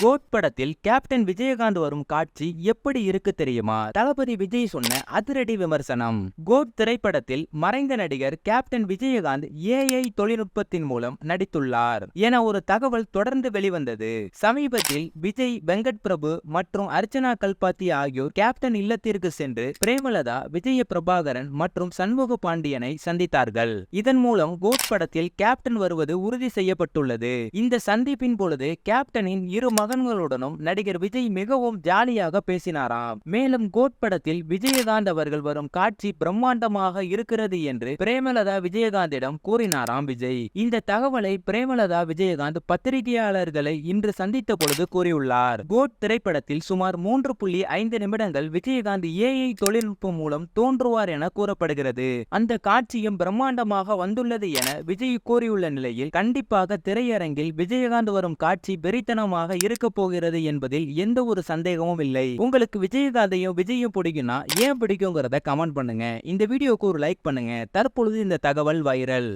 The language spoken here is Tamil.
கோட் படத்தில் கேப்டன் விஜயகாந்த் வரும் காட்சி எப்படி இருக்கு தெரியுமா? தளபதி விஜய் சொன்ன அதிரடி விமர்சனம். கோட் திரைப்படத்தில் மறைந்த நடிகர் கேப்டன் விஜயகாந்த் ஏஐ தொழில்நுட்பத்தின் மூலம் நடித்துள்ளார் என ஒரு தகவல் தொடர்ந்து வெளிவந்தது. சமீபத்தில் விஜய் வெங்கட் பிரபு மற்றும் அர்ச்சனா கல்பாத்தி ஆகியோர் கேப்டன் இல்லத்திற்கு சென்று பிரேமலதா விஜய பிரபாகரன் மற்றும் சண்முக பாண்டியனை சந்தித்தார்கள். இதன் மூலம் கோட் படத்தில் கேப்டன் வருவது உறுதி செய்யப்பட்டுள்ளது. இந்த சந்திப்பின் பொழுது கேப்டனின் இரு மகன்களுடனும் நடிகர் விஜய் மிகவும் ஜாலியாக பேசினாராம். மேலும் கோட் படத்தில் விஜயகாந்த் அவர்கள் வரும் காட்சி பிரம்மாண்டமாக இருக்கிறது என்று பிரேமலதா விஜயகாந்திடம் கூறினாராம் விஜய். இந்த தகவலை பிரேமலதா விஜயகாந்த் பத்திரிகையாளர்களை இன்று சந்தித்த பொழுது கூறியுள்ளார். கோட் திரைப்படத்தில் சுமார் மூன்று புள்ளி ஐந்து நிமிடங்கள் விஜயகாந்த் ஏஐ தொழில்நுட்பம் மூலம் தோன்றுவார் என கூறப்படுகிறது. அந்த காட்சியும் பிரம்மாண்டமாக வந்துள்ளது என விஜய் கூறியுள்ள நிலையில் கண்டிப்பாக திரையரங்கில் விஜயகாந்த் வரும் காட்சி வெறித்தனமாக இருக்க போகிறது என்பதில் எந்த ஒரு சந்தேகமும் இல்லை. உங்களுக்கு விஜயகாந்தையும் விஜயும் பிடிக்கும்னா ஏன் பிடிக்குங்கிறத கமெண்ட் பண்ணுங்க. இந்த வீடியோக்கு ஒரு லைக் பண்ணுங்க. தற்பொழுது இந்த தகவல் வைரல்